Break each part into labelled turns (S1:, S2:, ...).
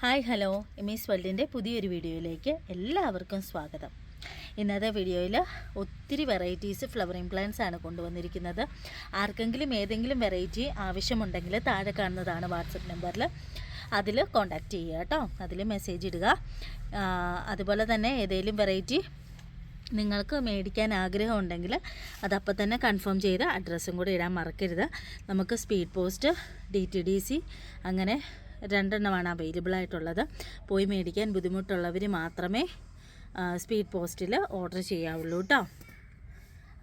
S1: Hi hello. എമീസ് വേൾഡിന്റെ പുതിയൊരു വീഡിയോയിലേക്ക് എല്ലാവർക്കും സ്വാഗതം. ഇന്നത്തെ വീഡിയോയിൽ ഒത്തിരി വെറൈറ്റീസ് ഫ്ലവറിംഗ് പ്ലാന്റ്സ് ആണ് കൊണ്ടുവന്നിരിക്കുന്നത്. ആർക്കെങ്കിലും ഏതെങ്കിലും വെറൈറ്റി ആവശ്യമുണ്ടെങ്കിൽ താഴെ കാണുന്നതാണ് വാട്സപ്പ് നമ്പറിൽ അതിൽ കോൺടാക്റ്റ് ചെയ്യുക കേട്ടോ. അതിൽ മെസ്സേജ് ഇടുക. അതുപോലെ തന്നെ ഏതെങ്കിലും വെറൈറ്റി നിങ്ങൾക്ക് മേടിക്കാൻ ആഗ്രഹമുണ്ടെങ്കിൽ അതപ്പം തന്നെ കൺഫേം ചെയ്ത് അഡ്രസ്സും കൂടി ഇടാൻ മറക്കരുത്. നമുക്ക് speed post D T D C അങ്ങനെ രണ്ടെണ്ണമാണ് അവൈലബിൾ ആയിട്ടുള്ളത്. പോയി മേടിക്കാൻ ബുദ്ധിമുട്ടുള്ളവർ മാത്രമേ സ്പീഡ് പോസ്റ്റിൽ ഓർഡർ ചെയ്യാവുള്ളൂ കേട്ടോ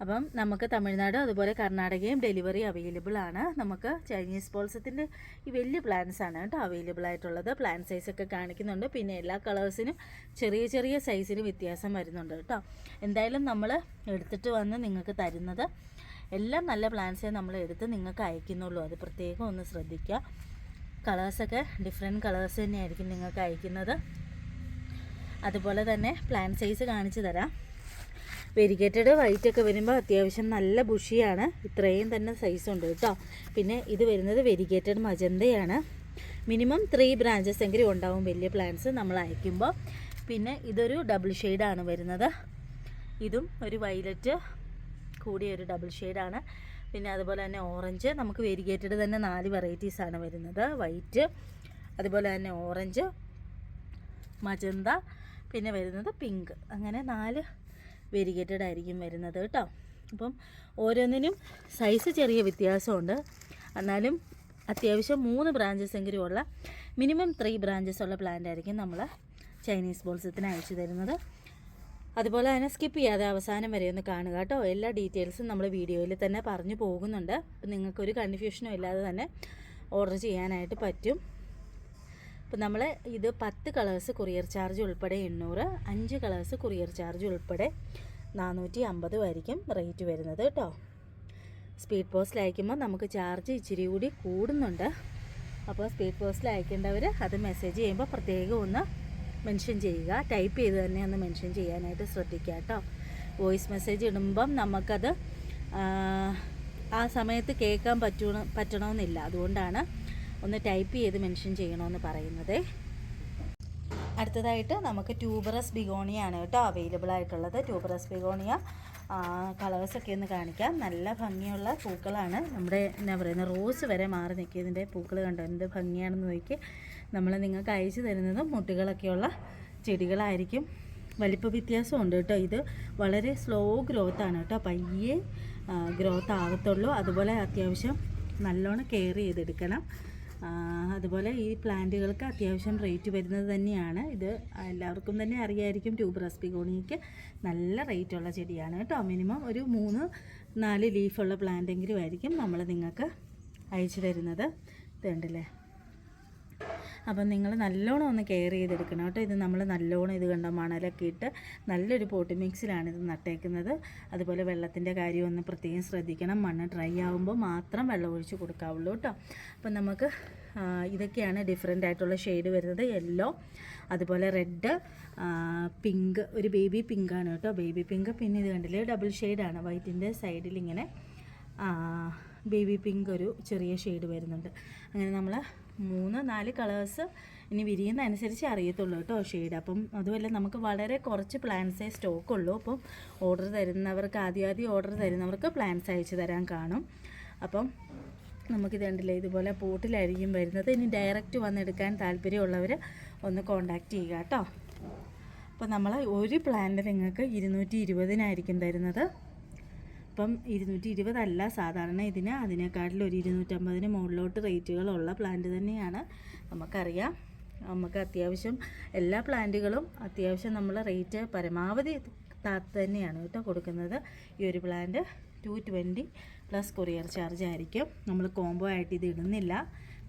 S1: അപ്പം നമുക്ക് തമിഴ്നാട് അതുപോലെ കർണാടകയും ഡെലിവറി അവൈലബിൾ ആണ്. നമുക്ക് ചൈനീസ് പോൾസത്തിന്റെ ഈ വലിയ പ്ലാൻസ് ആണ് കേട്ടോ അവൈലബിൾ ആയിട്ടുള്ളത്. പ്ലാൻ സൈസൊക്കെ കാണിക്കുന്നുണ്ട്. പിന്നെ എല്ലാ കളേഴ്സിനും ചെറിയ ചെറിയ സൈസിന് വ്യത്യാസം വരുന്നുണ്ട് കേട്ടോ എന്തായാലും നമ്മൾ എടുത്തിട്ട് വന്ന് നിങ്ങൾക്ക് തരുന്നത് എല്ലാം നല്ല പ്ലാൻസേ നമ്മൾ എടുത്ത് നിങ്ങൾക്ക് അയക്കുന്നുള്ളൂ. അത് പ്രത്യേകം ഒന്ന് ശ്രദ്ധിക്കുക. കളേഴ്സൊക്കെ ഡിഫറെന്റ് കളേഴ്സ് തന്നെയായിരിക്കും നിങ്ങൾക്ക് അയക്കുന്നത്. അതുപോലെ തന്നെ പ്ലാൻ സൈസ് കാണിച്ചു തരാം. വെരിഗേറ്റഡ് വൈറ്റ് ഒക്കെ വരുമ്പോൾ അത്യാവശ്യം നല്ല ബുഷിയാണ് ഇത്രയും തന്നെ സൈസ് ഉണ്ട് കേട്ടോ. പിന്നെ ഇത് വരുന്നത് വെരിഗേറ്റഡ് മജന്തയാണ് മിനിമം ത്രീ ബ്രാഞ്ചസ് എങ്കിലും ഉണ്ടാവും വലിയ പ്ലാന്റ്സ് നമ്മൾ അയക്കുമ്പോൾ പിന്നെ ഇതൊരു ഡബിൾ ഷെയ്ഡാണ് വരുന്നത്. ഇതും ഒരു വൈലറ്റ് കൂടിയ ഒരു ഡബിൾ ഷെയ്ഡാണ് പിന്നെ അതുപോലെ തന്നെ ഓറഞ്ച് നമുക്ക് വേരിഗേറ്റഡ് തന്നെ നാല് വെറൈറ്റീസാണ് വരുന്നത്. വൈറ്റ് അതുപോലെ തന്നെ ഓറഞ്ച് മജന്ത പിന്നെ വരുന്നത് പിങ്ക് അങ്ങനെ നാല് വെരിഗേറ്റഡ് ആയിരിക്കും വരുന്നത് കേട്ടോ. അപ്പം ഓരോന്നിനും സൈസ് ചെറിയ വ്യത്യാസമുണ്ട്. എന്നാലും അത്യാവശ്യം മൂന്ന് ബ്രാഞ്ചസ് എങ്കിലും ഉള്ള മിനിമം ത്രീ ബ്രാഞ്ചസ് ഉള്ള പ്ലാന്റ് ആയിരിക്കും നമ്മൾ ചൈനീസ് ബോൾസത്തിന് അയച്ചു തരുന്നത്. അതുപോലെ തന്നെ സ്കിപ്പ് ചെയ്യാതെ അവസാനം വരെ ഒന്ന് കാണുക കേട്ടോ. എല്ലാ ഡീറ്റെയിൽസും നമ്മൾ വീഡിയോയിൽ തന്നെ പറഞ്ഞു പോകുന്നുണ്ട്. അപ്പം നിങ്ങൾക്കൊരു കൺഫ്യൂഷനും ഇല്ലാതെ തന്നെ ഓർഡർ ചെയ്യാനായിട്ട് പറ്റും. അപ്പം നമ്മൾ ഇത് പത്ത് കളേഴ്സ് കൊറിയർ ചാർജ് ഉൾപ്പെടെ എണ്ണൂറ് അഞ്ച് കളേഴ്സ് കൊറിയർ ചാർജ് ഉൾപ്പെടെ നാനൂറ്റി അമ്പത് ആയിരിക്കും റേറ്റ് വരുന്നത് കേട്ടോ. സ്പീഡ് പോസ്റ്റിൽ അയക്കുമ്പോൾ നമുക്ക് ചാർജ് ഇച്ചിരി കൂടി കൂടുന്നുണ്ട്. അപ്പോൾ സ്പീഡ് പോസ്റ്റിൽ അയക്കേണ്ടവർ അത് മെസ്സേജ് ചെയ്യുമ്പോൾ പ്രത്യേകം ഒന്ന് മെൻഷൻ ചെയ്യുക. ടൈപ്പ് ചെയ്ത് തന്നെ ഒന്ന് മെൻഷൻ ചെയ്യാനായിട്ട് ശ്രദ്ധിക്കുക കേട്ടോ. വോയിസ് മെസ്സേജ് ഇടുമ്പം നമുക്കത് ആ, സമയത്ത് കേൾക്കാൻ പറ്റണ പറ്റണമെന്നില്ല അതുകൊണ്ടാണ് ഒന്ന് ടൈപ്പ് ചെയ്ത് മെൻഷൻ ചെയ്യണമെന്ന് പറയുന്നത്. അടുത്തതായിട്ട് നമുക്ക് ട്യൂബറസ് ബിഗോണിയ ആണ് കേട്ടോ അവൈലബിൾ ആയിട്ടുള്ളത്. ട്യൂബറസ് ബിഗോണിയ കളേഴ്സൊക്കെ ഒന്ന് കാണിക്കാം. നല്ല ഭംഗിയുള്ള പൂക്കളാണ്. നമ്മുടെ എന്നാ പറയുന്നത് റോസ് വരെ മാറി നിൽക്കിയതിന്റെ പൂക്കൾ കണ്ടോ? എന്ത് ഭംഗിയാണെന്ന് നോക്കി നമ്മൾ നിങ്ങൾക്ക് അയച്ചു തരുന്നത് മുട്ടുകളൊക്കെയുള്ള ചെടികളായിരിക്കും. വലിപ്പ വ്യത്യാസമുണ്ട് കേട്ടോ ഇത്. വളരെ സ്ലോ ഗ്രോത്ത് ആണ് കേട്ടോ. പയ്യെ ഗ്രോത്ത് ആകത്തുള്ളൂ അതുപോലെ അത്യാവശ്യം നല്ലോണം കെയർ ചെയ്തെടുക്കണം. അതുപോലെ ഈ പ്ലാന്റുകൾക്ക് അത്യാവശ്യം റേറ്റ് വരുന്നത് തന്നെയാണ്. ഇത് എല്ലാവർക്കും തന്നെ അറിയായിരിക്കും. ട്യൂബറസ് ബിഗോണിക്ക് നല്ല റേറ്റുള്ള ചെടിയാണ് കേട്ടോ. മിനിമം ഒരു മൂന്ന് നാല് ലീഫുള്ള പ്ലാന്റെങ്കിലും ആയിരിക്കും നമ്മൾ നിങ്ങൾക്ക് അയച്ചു തരുന്നത്. ഇതുണ്ടല്ലേ? അപ്പം നിങ്ങൾ നല്ലോണം ഒന്ന് കെയർ ചെയ്തെടുക്കണം കേട്ടോ. ഇത് നമ്മൾ നല്ലോണം ഇത് കണ്ട മണലൊക്കെ ഇട്ട് നല്ലൊരു പോട്ടി മിക്സിലാണ് ഇത് നട്ടേക്കുന്നത്. അതുപോലെ വെള്ളത്തിന്റെ കാര്യം ഒന്ന് പ്രത്യേകം ശ്രദ്ധിക്കണം. മണ്ണ് ഡ്രൈ ആകുമ്പോൾ മാത്രം വെള്ളം ഒഴിച്ച് കൊടുക്കാവുള്ളൂ കേട്ടോ. അപ്പം നമുക്ക് ഇതൊക്കെയാണ് ഡിഫറെന്റ് ആയിട്ടുള്ള ഷെയ്ഡ് വരുന്നത്. യെല്ലോ അതുപോലെ റെഡ് പിങ്ക് ഒരു ബേബി പിങ്കാണ് കേട്ടോ. ബേബി പിങ്ക് പിന്നെ ഇത് കണ്ടില്ലേ ഡബിൾ ഷെയ്ഡാണ് വൈറ്റിന്റെ സൈഡിൽ ഇങ്ങനെ ബേബി പിങ്ക് ഒരു ചെറിയ ഷെയ്ഡ് വരുന്നുണ്ട്. അങ്ങനെ നമ്മൾ മൂന്ന് നാല് കളേഴ്സ് ഇനി വിരിയുന്ന അനുസരിച്ച് അറിയത്തുള്ളൂ കേട്ടോ ഷെയ്ഡ്. അപ്പം അതുമല്ല നമുക്ക് വളരെ കുറച്ച് പ്ലാൻസേ സ്റ്റോക്ക് ഉള്ളൂ അപ്പം ഓർഡർ തരുന്നവർക്ക് ആദ്യം ആദ്യം ഓർഡർ തരുന്നവർക്ക് പ്ലാൻസ് അയച്ചു തരാൻ കാണും. അപ്പം നമുക്കിത് കണ്ടില്ലേ ഇതുപോലെ പോട്ടിലായിരിക്കും വരുന്നത്. ഇനി ഡയറക്റ്റ് വന്നെടുക്കാൻ താല്പര്യമുള്ളവർ ഒന്ന് കോണ്ടാക്ട് ചെയ്യുക കേട്ടോ. അപ്പോൾ നമ്മൾ ഒരു പ്ലാന്റ് നിങ്ങൾക്ക് ഇരുന്നൂറ്റി ഇരുപതിനായിരിക്കും തരുന്നത്. ഇപ്പം ഇരുന്നൂറ്റി ഇരുപതല്ല സാധാരണ ഇതിന് അതിനേക്കാട്ടിൽ ഒരു ഇരുന്നൂറ്റമ്പതിന് മുകളിലോട്ട് റേറ്റുകളുള്ള പ്ലാന്റ് തന്നെയാണ്. നമുക്കറിയാം. നമുക്ക് അത്യാവശ്യം എല്ലാ പ്ലാന്റുകളും അത്യാവശ്യം നമ്മൾ റേറ്റ് പരമാവധി താത്ത് തന്നെയാണ് കേട്ടോ കൊടുക്കുന്നത്. ഈ ഒരു plant two twenty plus courier charge ആയിരിക്കും. നമ്മൾ കോംബോ ആയിട്ട് ഇത് ഇടുന്നില്ല.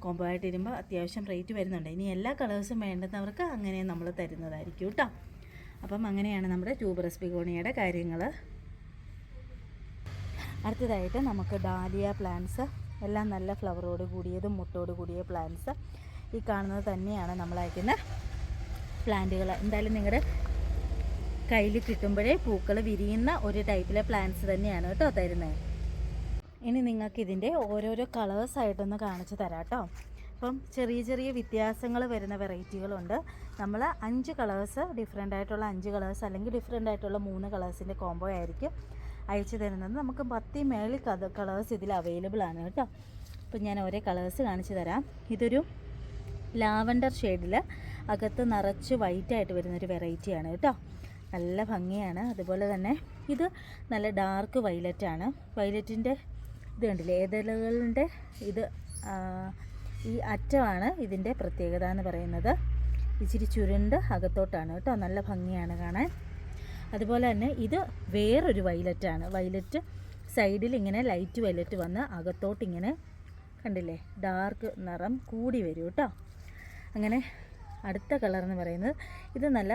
S1: കോംബോ ആയിട്ട് ഇടുമ്പോൾ അത്യാവശ്യം റേറ്റ് വരുന്നുണ്ട്. ഇനി എല്ലാ കളേഴ്സും വേണ്ടുന്നവർക്ക് അങ്ങനെ നമ്മൾ തരുന്നതായിരിക്കും കേട്ടോ. അപ്പം അങ്ങനെയാണ് നമ്മുടെ ട്യൂബറസ് ബിഗോണിയുടെ കാര്യങ്ങൾ അടുത്തതായിട്ട് നമുക്ക് ഡാലിയ പ്ലാന്റ്സ് എല്ലാം നല്ല ഫ്ലവറോട് കൂടിയതും മുട്ടോട് കൂടിയ പ്ലാന്റ്സ്. ഈ കാണുന്നത് തന്നെയാണ് നമ്മൾ അയക്കുന്ന പ്ലാന്റുകൾ. എന്തായാലും നിങ്ങളുടെ കയ്യിൽ കിട്ടുമ്പോഴേ പൂക്കൾ വിരിയുന്ന ഒരു ടൈപ്പിലെ പ്ലാന്റ്സ് തന്നെയാണ് കേട്ടോ തരുന്നത്. ഇനി നിങ്ങൾക്ക് ഇതിന്റെ ഓരോരോ കളേഴ്സായിട്ടൊന്ന് കാണിച്ചു തരാം കേട്ടോ. അപ്പം ചെറിയ ചെറിയ വ്യത്യാസങ്ങൾ വരുന്ന വെറൈറ്റികളുണ്ട്. നമ്മൾ അഞ്ച് കളേഴ്സ് ഡിഫറെന്റ് ആയിട്ടുള്ള അഞ്ച് കളേഴ്സ് അല്ലെങ്കിൽ ഡിഫറെന്റ് ആയിട്ടുള്ള മൂന്ന് കളേഴ്സിന്റെ കോംബോ ആയിരിക്കും. അയച്ചു തരുന്നത്. നമുക്ക് പത്തി മേളിൽ കഥ കളേഴ്സ് ഇതിൽ അവൈലബിൾ ആണ് കേട്ടോ. അപ്പം ഞാൻ ഓരോ കളേഴ്സ് കാണിച്ചു തരാം. ഇതൊരു ലാവൻഡർ ഷെയ്ഡിൽ അകത്ത് നിറച്ച് വൈറ്റ് ആയിട്ട് വരുന്നൊരു വെറൈറ്റിയാണ് കേട്ടോ. നല്ല ഭംഗിയാണ്. അതുപോലെ തന്നെ ഇത് നല്ല ഡാർക്ക് വൈലറ്റാണ് വൈലറ്റിന്റെ ഇത് കണ്ടില്ലേ? ഏതലുകളുടെ ഇത് ഈ അറ്റമാണ് ഇതിന്റെ പ്രത്യേകത എന്ന് പറയുന്നത്. ഇച്ചിരി ചുരുണ്ട് അകത്തോട്ടാണ് കേട്ടോ. നല്ല ഭംഗിയാണ് കാണാൻ. അതുപോലെ തന്നെ ഇത് വേറൊരു വൈലറ്റാണ് വൈലറ്റ് സൈഡിൽ ഇങ്ങനെ ലൈറ്റ് വൈലറ്റ് വന്ന് അകത്തോട്ട് ഇങ്ങനെ കണ്ടില്ലേ ഡാർക്ക് നിറം കൂടി വരും കേട്ടോ. അങ്ങനെ അടുത്ത കളർ എന്ന് പറയുന്നത് ഇത് നല്ല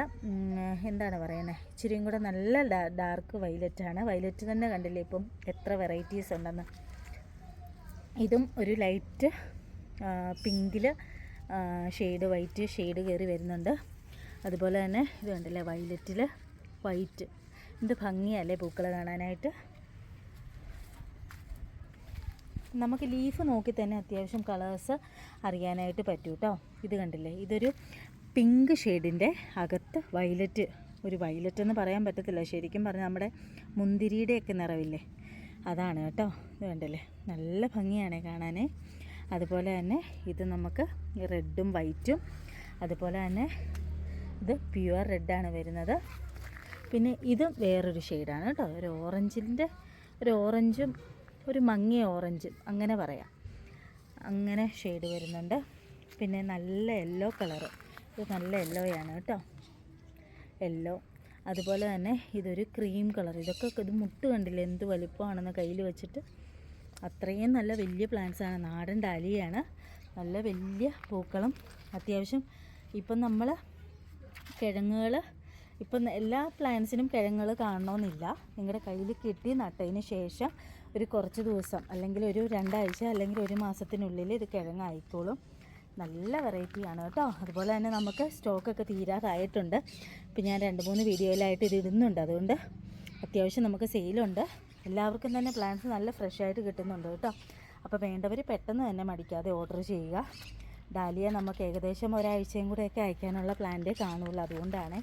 S1: എന്താണ് പറയുന്നത് ഇച്ചിരിയും കൂടെ നല്ല ഡാർക്ക് വൈലറ്റാണ് വൈലറ്റ് തന്നെ കണ്ടില്ലേ ഇപ്പം എത്ര വെറൈറ്റീസ് ഉണ്ടെന്ന്. ഇതും ഒരു ലൈറ്റ് പിങ്കിൽ ഷെയ്ഡ് വൈറ്റ് ഷെയ്ഡ് കയറി വരുന്നുണ്ട്. അതുപോലെ തന്നെ ഇത് കണ്ടില്ലേ വൈലറ്റിൽ വൈറ്റ്. എന്ത് ഭംഗിയല്ലേ പൂക്കൾ കാണാനായിട്ട്. നമുക്ക് ലീഫ് നോക്കി തന്നെ അത്യാവശ്യം കളേഴ്സ് അറിയാനായിട്ട് പറ്റും കേട്ടോ ഇത് കണ്ടില്ലേ? ഇതൊരു പിങ്ക് ഷെയ്ഡിന്റെ അകത്ത് വയലറ്റ് ഒരു വയലറ്റ് എന്ന് പറയാൻ പറ്റത്തില്ല. ശരിക്കും പറഞ്ഞാൽ നമ്മുടെ മുന്തിരിയുടെയൊക്കെ നിറവില്ലേ? അതാണ് കേട്ടോ. ഇത് കണ്ടല്ലേ? നല്ല ഭംഗിയാണ് കാണാൻ അതുപോലെ തന്നെ ഇത് നമുക്ക് റെഡും വൈറ്റും അതുപോലെ തന്നെ ഇത് പ്യുവർ റെഡാണ് വരുന്നത്. പിന്നെ ഇതും വേറൊരു ഷെയ്ഡാണ് കേട്ടോ. ഒരു ഓറഞ്ചിന്റെ ഒരു ഓറഞ്ചും ഒരു മങ്ങിയ ഓറഞ്ചും. അങ്ങനെ പറയാം. അങ്ങനെ ഷെയ്ഡ് വരുന്നുണ്ട്. പിന്നെ നല്ല യെല്ലോ കളറ്. ഇത് നല്ല യെല്ലോയാണ് കേട്ടോ. യെല്ലോ. അതുപോലെ തന്നെ ഇതൊരു ക്രീം കളർ ഇതൊക്കെ ഇത് മുട്ട് കണ്ടില്ലേ? എന്ത് വലിപ്പമാണെന്ന് കയ്യിൽ വെച്ചിട്ട്. അത്രയും നല്ല വലിയ പ്ലാന്റ്സ് ആണ് നാടൻ ഡാലിയാണ്. നല്ല വലിയ പൂക്കളും. അത്യാവശ്യം ഇപ്പം നമ്മൾ കിഴങ്ങുകൾ ഇപ്പം എല്ലാ പ്ലാന്റ്സിനും കിഴങ്ങൾ കാണണമെന്നില്ല നിങ്ങളുടെ കയ്യിൽ കിട്ടി നട്ടതിന് ശേഷം ഒരു കുറച്ച് ദിവസം അല്ലെങ്കിൽ ഒരു രണ്ടാഴ്ച അല്ലെങ്കിൽ ഒരു മാസത്തിനുള്ളിൽ ഇത് കിഴങ്ങായിക്കോളും. നല്ല വെറൈറ്റിയാണ് കേട്ടോ. അതുപോലെ തന്നെ നമുക്ക് സ്റ്റോക്കൊക്കെ തീരാറായിട്ടുണ്ട്. ഇപ്പം ഞാൻ രണ്ട് മൂന്ന് വീഡിയോയിലായിട്ട് ഇത് ഇടുന്നുണ്ട്. അതുകൊണ്ട് അത്യാവശ്യം നമുക്ക് സെയിലുണ്ട് എല്ലാവർക്കും തന്നെ പ്ലാന്റ്സ് നല്ല ഫ്രഷ് ആയിട്ട് കിട്ടുന്നുണ്ട് കേട്ടോ. അപ്പോൾ വേണ്ടവർ പെട്ടെന്ന് തന്നെ മടിക്കാതെ ഓർഡർ ചെയ്യുക. ഡാലിയ നമുക്ക് ഏകദേശം ഒരാഴ്ചയും കൂടെയൊക്കെ അയക്കാനുള്ള പ്ലാന്റേ കാണുള്ളൂ. അതുകൊണ്ടാണ്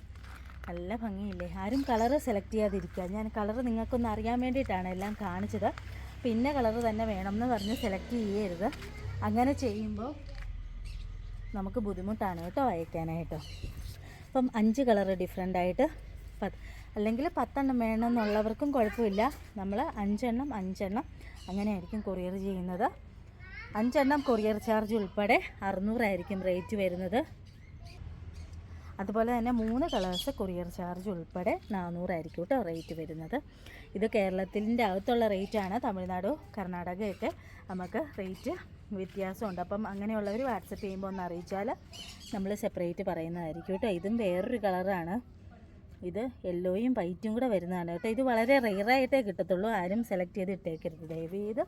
S1: നല്ല ഭംഗിയില്ലേ? ആരും കളറ് സെലക്ട് ചെയ്യാതിരിക്കുക. ഞാൻ കളറ് നിങ്ങൾക്കൊന്ന് അറിയാൻ വേണ്ടിയിട്ടാണ് എല്ലാം കാണിച്ചത്. പിന്നെ കളറ് തന്നെ വേണം എന്ന് പറഞ്ഞ് സെലക്ട് ചെയ്യരുത്. അങ്ങനെ ചെയ്യുമ്പോൾ നമുക്ക് ബുദ്ധിമുട്ടാണ് കേട്ടോ അയക്കാനായിട്ടോ. അപ്പം അഞ്ച് കളറ് ഡിഫറെന്റ് ആയിട്ട് പത്ത് അല്ലെങ്കിൽ പത്തെണ്ണം വേണമെന്നുള്ളവർക്കും കുഴപ്പമില്ല. നമ്മൾ അഞ്ചെണ്ണം അഞ്ചെണ്ണം അങ്ങനെയായിരിക്കും കൊറിയർ ചെയ്യുന്നത്. അഞ്ചെണ്ണം കൊറിയർ ചാർജ് ഉൾപ്പെടെ അറുന്നൂറായിരിക്കും റേറ്റ് വരുന്നത്. അതുപോലെ തന്നെ മൂന്ന് കളേഴ്സ് കൊറിയർ ചാർജ് ഉൾപ്പെടെ നാനൂറായിരിക്കും കേട്ടോ റേറ്റ് വരുന്നത്. ഇത് കേരളത്തിന്റെ അകത്തുള്ള റേറ്റാണ് തമിഴ്നാട് കർണാടകയൊക്കെ നമുക്ക് റേറ്റ് വ്യത്യാസമുണ്ട്. അപ്പം അങ്ങനെയുള്ളവർ വാട്സപ്പ് ചെയ്യുമ്പോൾ ഒന്ന് അറിയിച്ചാൽ നമ്മൾ സെപ്പറേറ്റ് പറയുന്നതായിരിക്കും കേട്ടോ ഇതും വേറൊരു കളറാണ് ഇത് യെല്ലോയും വൈറ്റും കൂടെ വരുന്നതാണ് കേട്ടോ ഇത് വളരെ റെയറായിട്ടേ കിട്ടത്തുള്ളൂ. ആരും സെലക്ട് ചെയ്ത് ഇട്ടേക്കരുത്. ദയവ് ചെയ്ത്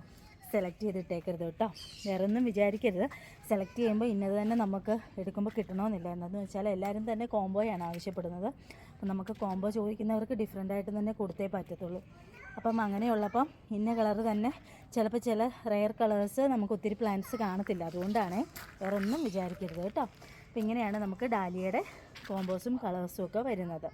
S1: സെലക്ട് ചെയ്തിട്ടേക്കരുത് കേട്ടോ. വേറെ ഒന്നും വിചാരിക്കരുത്. സെലക്ട് ചെയ്യുമ്പോൾ ഇന്നത് തന്നെ നമുക്ക് എടുക്കുമ്പോൾ കിട്ടണമെന്നില്ല എന്നതെന്ന് വെച്ചാൽ എല്ലാവരും തന്നെ കോംബോയാണ് ആവശ്യപ്പെടുന്നത്. അപ്പം നമുക്ക് കോംബോ ചോദിക്കുന്നവർക്ക് ഡിഫറെന്റ് ആയിട്ട് തന്നെ കൊടുത്തേ പറ്റത്തുള്ളൂ. അപ്പം അങ്ങനെയുള്ളപ്പം ഇന്ന കളർ തന്നെ ചിലപ്പോൾ ചില റെയർ കളേഴ്സ് നമുക്ക് ഒത്തിരി പ്ലാന്റ്സ് കാണത്തില്ല. അതുകൊണ്ടാണ് വേറെ ഒന്നും വിചാരിക്കരുത് കേട്ടോ. അപ്പം ഇങ്ങനെയാണ് നമുക്ക് ഡാലിയയുടെ കോംബോസും കളേഴ്സും ഒക്കെ വരുന്നത്.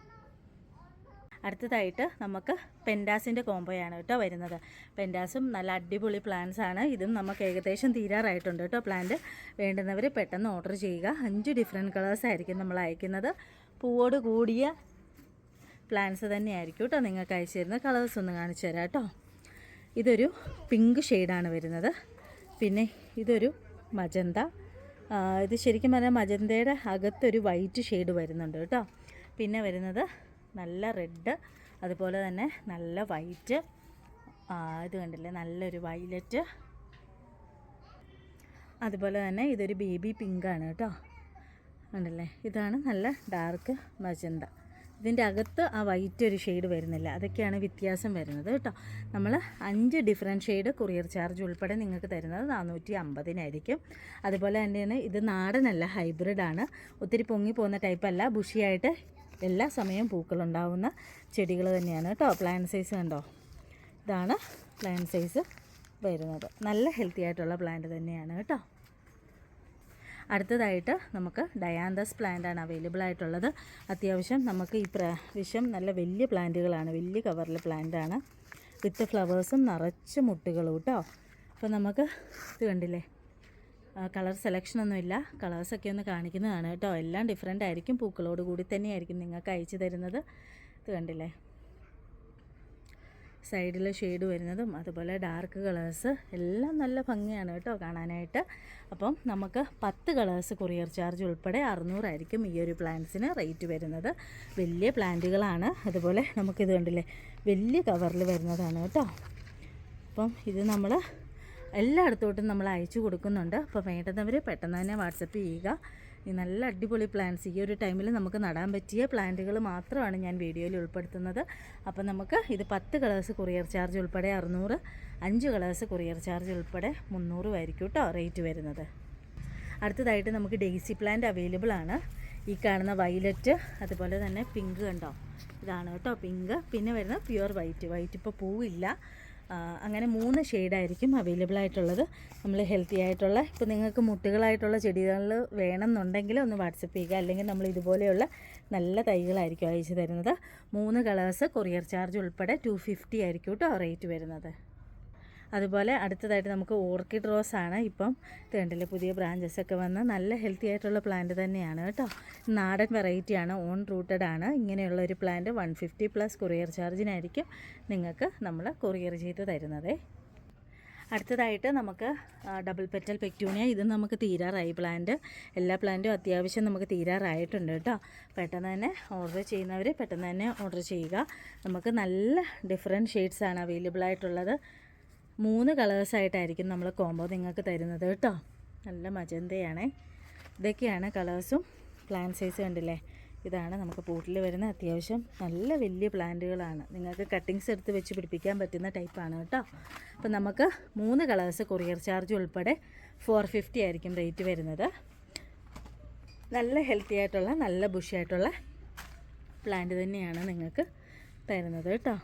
S1: അടുത്തതായിട്ട് നമുക്ക് പെൻഡാസിന്റെ കോംബോയാണ് കേട്ടോ വരുന്നത്. പെൻഡാസും നല്ല അടിപൊളി പ്ലാന്റ്സ് ആണ്. ഇതും നമുക്ക് ഏകദേശം തീരാറായിട്ടുണ്ട് കേട്ടോ. പ്ലാന്റ് വേണ്ടുന്നവർ പെട്ടെന്ന് ഓർഡർ ചെയ്യുക. അഞ്ച് ഡിഫറെന്റ് കളേഴ്സ് ആയിരിക്കും നമ്മൾ അയക്കുന്നത്. പൂവോട് കൂടിയ പ്ലാന്റ്സ് തന്നെയായിരിക്കും കേട്ടോ നിങ്ങൾക്ക് അയച്ചു തരുന്ന കളേഴ്സ് ഒന്ന് കാണിച്ചു തരാം കേട്ടോ. ഇതൊരു പിങ്ക് ഷെയ്ഡാണ് വരുന്നത്. പിന്നെ ഇതൊരു മജന്ത ഇത് ശരിക്കും പറഞ്ഞാൽ മജന്തയുടെ അകത്തൊരു വൈറ്റ് ഷെയ്ഡ് വരുന്നുണ്ട് കേട്ടോ. പിന്നെ വരുന്നത് നല്ല റെഡ് അതുപോലെ തന്നെ നല്ല വൈറ്റ്. ഇത് കണ്ടില്ലേ? നല്ലൊരു വൈലറ്റ് അതുപോലെ തന്നെ ഇതൊരു ബേബി പിങ്കാണ് കേട്ടോ. ഉണ്ടല്ലേ ഇതാണ് നല്ല ഡാർക്ക് മജന്ത. ഇതിന്റെ അകത്ത് ആ വൈറ്റ് ഒരു ഷെയ്ഡ് വരുന്നില്ല. അതൊക്കെയാണ് വ്യത്യാസം വരുന്നത് കേട്ടോ. നമ്മൾ അഞ്ച് ഡിഫറെന്റ് ഷെയ്ഡ് കൊറിയർ ചാർജ് ഉൾപ്പെടെ നിങ്ങൾക്ക് തരുന്നത് നാനൂറ്റി അമ്പതിനായിരിക്കും അതുപോലെ തന്നെയാണ് ഇത് നാടനല്ല ഹൈബ്രിഡാണ്. ഒത്തിരി പൊങ്ങി പോകുന്ന ടൈപ്പല്ല ബുഷിയായിട്ട് എല്ലാ സമയവും പൂക്കളുണ്ടാവുന്ന ചെടികൾ തന്നെയാണ് കേട്ടോ. പ്ലാൻ സൈസ് കണ്ടോ? ഇതാണ് പ്ലാൻ സൈസ് വരുന്നത്. നല്ല ഹെൽത്തി ആയിട്ടുള്ള പ്ലാന്റ് തന്നെയാണ് കേട്ടോ. അടുത്തതായിട്ട് നമുക്ക് ഡയാന്തസ് പ്ലാന്റ് ആണ് അവൈലബിൾ ആയിട്ടുള്ളത്. അത്യാവശ്യം നമുക്ക് ഈ പ്രാവശ്യം നല്ല വലിയ പ്ലാന്റുകളാണ് വലിയ കവറിൽ പ്ലാന്റ് ആണ്. വിത്ത് ഫ്ലവേഴ്സും നിറച്ച് മുട്ടുകളും കേട്ടോ. അപ്പോൾ നമുക്ക് ഇത് കണ്ടില്ലേ? കളർ സെലക്ഷൻ ഒന്നുമില്ല കളേഴ്സൊക്കെ ഒന്ന് കാണിക്കുന്നതാണ് കേട്ടോ. എല്ലാം ഡിഫറെന്റ് ആയിരിക്കും. പൂക്കളോട് കൂടി തന്നെയായിരിക്കും നിങ്ങൾക്ക് അയച്ചു തരുന്നത്. ഇത് കണ്ടില്ലേ? സൈഡിൽ ഷെയ്ഡ് വരുന്നതും അതുപോലെ ഡാർക്ക് കളേഴ്സ് എല്ലാം നല്ല ഭംഗിയാണ് കേട്ടോ കാണാനായിട്ട്. അപ്പം നമുക്ക് പത്ത് കളേഴ്സ് കൊറിയർ ചാർജ് ഉൾപ്പെടെ അറുന്നൂറായിരിക്കും ഈ ഒരു പ്ലാന്റ്സിന് റേറ്റ് വരുന്നത്. വലിയ പ്ലാന്റുകളാണ്. അതുപോലെ നമുക്കിത് കണ്ടില്ലേ? വലിയ കവറിൽ വരുന്നതാണ് കേട്ടോ. അപ്പം ഇത് നമ്മൾ എല്ലായിടത്തോട്ടും നമ്മൾ അയച്ചു കൊടുക്കുന്നുണ്ട്. അപ്പോൾ വേണ്ടുന്നവർ പെട്ടെന്ന് തന്നെ വാട്സപ്പ് ചെയ്യുക. ഈ നല്ല അടിപൊളി പ്ലാന്റ്സ് ഈ ഒരു ടൈമിൽ നമുക്ക് നടാൻ പറ്റിയ പ്ലാന്റുകൾ മാത്രമാണ് ഞാൻ വീഡിയോയിൽ ഉൾപ്പെടുത്തുന്നത്. അപ്പോൾ നമുക്ക് ഇത് പത്ത് കളേഴ്സ് കൊറിയർ ചാർജ് ഉൾപ്പെടെ അറുന്നൂറ് അഞ്ച് കളേഴ്സ് കൊറിയർ ചാർജ് ഉൾപ്പെടെ മുന്നൂറും ആയിരിക്കും കേട്ടോ റേറ്റ് വരുന്നത്. അടുത്തതായിട്ട് നമുക്ക് ഡെയ്സി പ്ലാന്റ് അവൈലബിൾ ആണ്. ഈ കാണുന്ന വൈലറ്റ് അതുപോലെ തന്നെ പിങ്ക് കണ്ടോ? ഇതാണ് കേട്ടോ പിങ്ക് പിന്നെ വരുന്നത് പ്യുവർ വൈറ്റ് വൈറ്റ് ഇപ്പോൾ പൂവില്ല. അങ്ങനെ മൂന്ന് ഷെയ്ഡായിരിക്കും അവൈലബിൾ ആയിട്ടുള്ളത് നമ്മൾ ഹെൽത്തി ആയിട്ടുള്ള ഇപ്പോൾ നിങ്ങൾക്ക് മുട്ടുകളായിട്ടുള്ള ചെടികൾ വേണമെന്നുണ്ടെങ്കിൽ ഒന്ന് വാട്സപ്പ് ചെയ്യുക. അല്ലെങ്കിൽ നമ്മൾ ഇതുപോലെയുള്ള നല്ല തൈകളായിരിക്കും അയച്ചു തരുന്നത്. മൂന്ന് കളേഴ്സ് കൊറിയർ ചാർജ് ഉൾപ്പെടെ ടു ഫിഫ്റ്റി ആയിരിക്കും കേട്ടോ റേറ്റ് വരുന്നത്. അതുപോലെ അടുത്തതായിട്ട് നമുക്ക് ഓർക്കിഡ് റോസ് ആണ്. ഇപ്പം തേണ്ടിൽ പുതിയ ബ്രാഞ്ചസ് ഒക്കെ വന്ന് നല്ല ഹെൽത്തി ആയിട്ടുള്ള പ്ലാന്റ് തന്നെയാണ് കേട്ടോ. നാടൻ വെറൈറ്റിയാണ് ഓൺ റൂട്ടഡ് ആണ്. ഇങ്ങനെയുള്ള ഒരു plant one fifty plus courier ചാർജിനായിരിക്കും നിങ്ങൾക്ക് നമ്മൾ കൊറിയർ ചെയ്ത് തരുന്നതേ. അടുത്തതായിട്ട് നമുക്ക് ഡബിൾ പെറ്റൽ പെക്യൂണിയ ഇത് നമുക്ക് തീരാറായി. പ്ലാന്റ് എല്ലാ പ്ലാന്റും അത്യാവശ്യം നമുക്ക് തീരാറായിട്ടുണ്ട് കേട്ടോ. പെട്ടെന്ന് തന്നെ ഓർഡർ ചെയ്യുന്നവർ പെട്ടെന്ന് തന്നെ ഓർഡർ ചെയ്യുക. നമുക്ക് നല്ല ഡിഫറെന്റ് ഷെയ്ഡ്സാണ് അവൈലബിൾ ആയിട്ടുള്ളത്. മൂന്ന് കളേഴ്സായിട്ടായിരിക്കും നമ്മൾ കോമ്പോ നിങ്ങൾക്ക് തരുന്നത് കേട്ടോ. നല്ല മജന്തയാണ്. ഇതൊക്കെയാണ് കളേഴ്സും പ്ലാൻ സൈസ് കണ്ടില്ലേ? ഇതാണ് നമുക്ക് പൂട്ടിൽ വരുന്ന അത്യാവശ്യം നല്ല വലിയ പ്ലാന്റുകളാണ്. നിങ്ങൾക്ക് കട്ടിങ്സ് എടുത്ത് വെച്ച് പിടിപ്പിക്കാൻ പറ്റുന്ന ടൈപ്പാണ് കേട്ടോ. അപ്പം നമുക്ക് മൂന്ന് കളേഴ്സ് കൊറിയർ ചാർജ് ഉൾപ്പെടെ ഫോർ ഫിഫ്റ്റി ആയിരിക്കും റേറ്റ് വരുന്നത്. നല്ല ഹെൽത്തി ആയിട്ടുള്ള നല്ല ബുഷായിട്ടുള്ള പ്ലാന്റ് തന്നെയാണ് നിങ്ങൾക്ക് തരുന്നത് കേട്ടോ.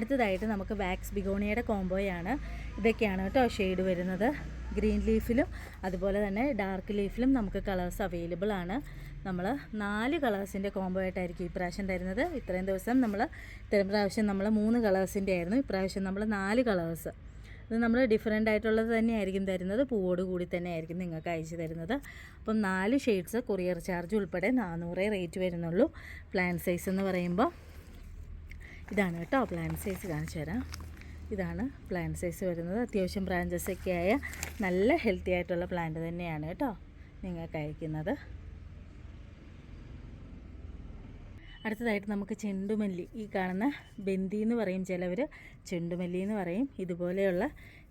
S1: അടുത്തതായിട്ട് നമുക്ക് വാക്സ് ബിഗോണിയയുടെ കോംബോയാണ്. ഇതൊക്കെയാണ് കേട്ടോ ഷെയ്ഡ് വരുന്നത്. ഗ്രീൻ ലീഫിലും അതുപോലെ തന്നെ ഡാർക്ക് ലീഫിലും നമുക്ക് കളേഴ്സ് അവൈലബിൾ ആണ്. നമ്മൾ നാല് കളേഴ്സിന്റെ കോംബോ ആയിട്ടായിരിക്കും ഇപ്രാവശ്യം തരുന്നത്. ഇത്രയും ദിവസം നമ്മൾ ഇത്തരം പ്രാവശ്യം നമ്മൾ മൂന്ന് കളേഴ്സിന്റെ ആയിരുന്നു. ഇപ്രാവശ്യം നമ്മൾ നാല് കളേഴ്സ്. ഇത് നമ്മൾ ഡിഫറെന്റ് ആയിട്ടുള്ളത് തന്നെയായിരിക്കും തരുന്നത്. പൂവോട് കൂടി തന്നെ ആയിരിക്കും നിങ്ങൾക്ക് അയച്ചു തരുന്നത്. അപ്പം നാല് ഷെയ്ഡ്സ് കൊറിയർ ചാർജ് ഉൾപ്പെടെ നാനൂറേ റേറ്റ് വരുന്നുള്ളൂ. പ്ലാൻ സൈസ് എന്ന് പറയുമ്പോൾ ഇതാണ് കേട്ടോ പ്ലാൻ സൈസ് കാണിച്ചു തരാം. ഇതാണ് പ്ലാന്റ് സൈസ് വരുന്നത്. അത്യാവശ്യം ബ്രാഞ്ചസ് ഒക്കെ ആയ നല്ല ഹെൽത്തി ആയിട്ടുള്ള പ്ലാന്റ് തന്നെയാണ് കേട്ടോ നിങ്ങൾക്ക് അയക്കുന്നത്. അടുത്തതായിട്ട് നമുക്ക് ചെണ്ടുമല്ലി. ഈ കാണുന്ന ബന്തി എന്ന് പറയും ചിലവർ ചെണ്ടുമല്ലി എന്ന് പറയും. ഇതുപോലെയുള്ള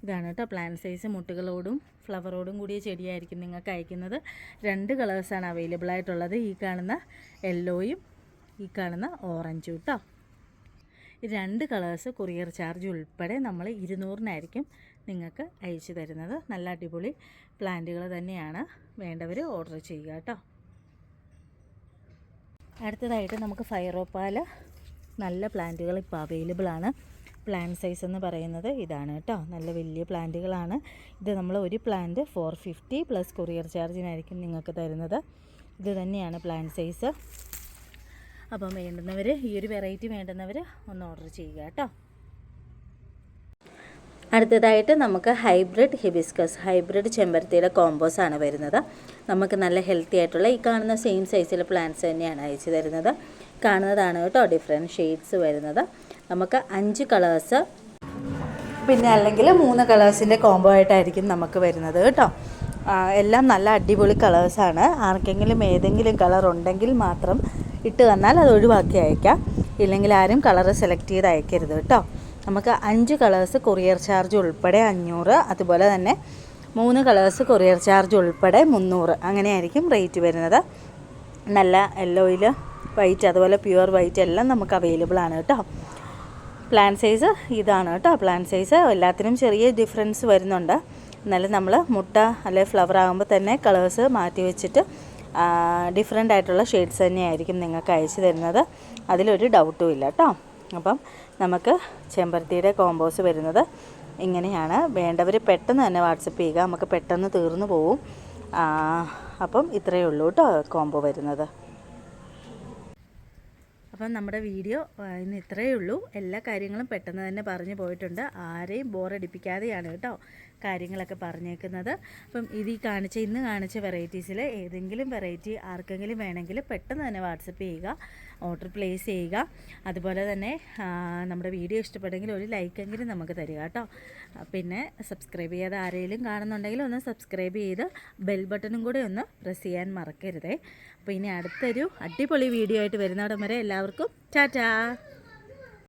S1: ഇതാണ് കേട്ടോ പ്ലാന്റ് സൈസ് മുട്ടുകളോടും ഫ്ലവറോടും കൂടിയ ചെടിയായിരിക്കും നിങ്ങൾക്ക് അയക്കുന്നത്. രണ്ട് കളേഴ്സാണ് അവൈലബിൾ ആയിട്ടുള്ളത്. ഈ കാണുന്ന യെല്ലോയും ഈ കാണുന്ന ഓറഞ്ചും കേട്ടോ രണ്ട് കളേഴ്സ് കൊറിയർ ചാർജ് ഉൾപ്പെടെ നമ്മൾ ഇരുന്നൂറിനായിരിക്കും നിങ്ങൾക്ക് അയച്ചു തരുന്നത്. നല്ല അടിപൊളി പ്ലാന്റുകൾ തന്നെയാണ് വേണ്ടവർ ഓർഡർ ചെയ്യുക കേട്ടോ. അടുത്തതായിട്ട് നമുക്ക് ഫയറോപ്പാൽ നല്ല പ്ലാന്റുകൾ ഇപ്പോൾ അവൈലബിൾ ആണ്. പ്ലാന്റ് സൈസ് എന്ന് പറയുന്നത് ഇതാണ് കേട്ടോ. നല്ല വലിയ പ്ലാന്റുകളാണ്. ഇത് നമ്മൾ ഒരു plant four fifty plus courier ചാർജിനായിരിക്കും നിങ്ങൾക്ക് തരുന്നത്. ഇത് തന്നെയാണ് പ്ലാന്റ് സൈസ്. അപ്പം വേണ്ടുന്നവർ ഈ ഒരു വെറൈറ്റി വേണ്ടുന്നവർ ഒന്ന് ഓർഡർ ചെയ്യുക കേട്ടോ. അടുത്തതായിട്ട് നമുക്ക് ഹൈബ്രിഡ് ഹിബിസ്കസ് ഹൈബ്രിഡ് ചെമ്പരത്തിയുടെ കോമ്പോസ് ആണ് വരുന്നത്. നമുക്ക് നല്ല ഹെൽത്തി ആയിട്ടുള്ള ഈ കാണുന്ന സെയിം സൈസിലെ പ്ലാന്റ്സ് തന്നെയാണ് അയച്ചു തരുന്നത്. കാണുന്നതാണ് കേട്ടോ ഡിഫറെന്റ് ഷെയ്ഡ്സ് വരുന്നത്. നമുക്ക് അഞ്ച് കളേഴ്സ് പിന്നെ അല്ലെങ്കിൽ മൂന്ന് കളേഴ്സിന്റെ കോംബോ ആയിട്ടായിരിക്കും നമുക്ക് വരുന്നത് കേട്ടോ. എല്ലാം നല്ല അടിപൊളി കളേഴ്സാണ് ആർക്കെങ്കിലും ഏതെങ്കിലും കളർ ഉണ്ടെങ്കിൽ മാത്രം ഇട്ട് തന്നാൽ അത് ഒഴിവാക്കി അയക്കാം. ഇല്ലെങ്കിൽ ആരും കളർ സെലക്ട് ചെയ്ത് അയക്കരുത് കേട്ടോ. നമുക്ക് അഞ്ച് കളേഴ്സ് കൊറിയർ ചാർജ് ഉൾപ്പെടെ അഞ്ഞൂറ് അതുപോലെ തന്നെ മൂന്ന് കളേഴ്സ് കൊറിയർ ചാർജ് ഉൾപ്പെടെ മുന്നൂറ്. അങ്ങനെയായിരിക്കും റേറ്റ് വരുന്നത്. നല്ല യെല്ലോയിൽ വൈറ്റ് അതുപോലെ പ്യുവർ വൈറ്റ് എല്ലാം നമുക്ക് അവൈലബിൾ ആണ് കേട്ടോ. പ്ലാൻ സൈസ് ഇതാണ് കേട്ടോ. പ്ലാൻ സൈസ് എല്ലാത്തിനും ചെറിയ ഡിഫറൻസ് വരുന്നുണ്ട്. എന്നാലും നമ്മൾ മുട്ട അല്ലെ ഫ്ലവർ ആകുമ്പോൾ തന്നെ കളേഴ്സ് മാറ്റി വെച്ചിട്ട് ഡിഫറെന്റ് ആയിട്ടുള്ള ഷെയ്ഡ്സ് തന്നെയായിരിക്കും നിങ്ങൾക്ക് അയച്ചു തരുന്നത്. അതിലൊരു ഡൗട്ടും ഇല്ല കേട്ടോ അപ്പം നമുക്ക് ചെമ്പരത്തിയുടെ കോമ്പോസ് വരുന്നത് ഇങ്ങനെയാണ്. വേണ്ടവർ പെട്ടെന്ന് തന്നെ വാട്സപ്പ് ചെയ്യുക. നമുക്ക് പെട്ടെന്ന് തീർന്നു പോവും. അപ്പം ഇത്രയേ ഉള്ളൂ കേട്ടോ കോംബോ വരുന്നത്. അപ്പം നമ്മുടെ വീഡിയോ ഇന്ന് ഇത്രയേ ഉള്ളൂ. എല്ലാ കാര്യങ്ങളും പെട്ടെന്ന് തന്നെ പറഞ്ഞു പോയിട്ടുണ്ട്. ആരെയും ബോറടിപ്പിക്കാതെയാണ് കേട്ടോ കാര്യങ്ങളൊക്കെ പറഞ്ഞേക്കുന്നത്. അപ്പം ഇത് ഈ കാണിച്ച ഇന്ന് കാണിച്ച വെറൈറ്റീസിൽ ഏതെങ്കിലും വെറൈറ്റി ആർക്കെങ്കിലും വേണമെങ്കിൽ പെട്ടെന്ന് തന്നെ വാട്സപ്പ് ചെയ്യുക ഓർഡർ പ്ലേസ് ചെയ്യുക. അതുപോലെ തന്നെ നമ്മുടെ വീഡിയോ ഇഷ്ടപ്പെട്ടെങ്കിൽ ഒരു ലൈക്കെങ്കിലും നമുക്ക് തരിക കേട്ടോ. പിന്നെ സബ്സ്ക്രൈബ് ചെയ്യാതെ ആരെങ്കിലും കാണുന്നുണ്ടെങ്കിൽ ഒന്ന് സബ്സ്ക്രൈബ് ചെയ്ത് ബെൽ ബട്ടണും കൂടെ ഒന്ന് പ്രസ് ചെയ്യാൻ മറക്കരുതേ. അപ്പോൾ ഇനി അടുത്തൊരു അടിപൊളി വീഡിയോ ആയിട്ട് വരുന്നിടം വരെ എല്ലാവർക്കും ടാറ്റാ.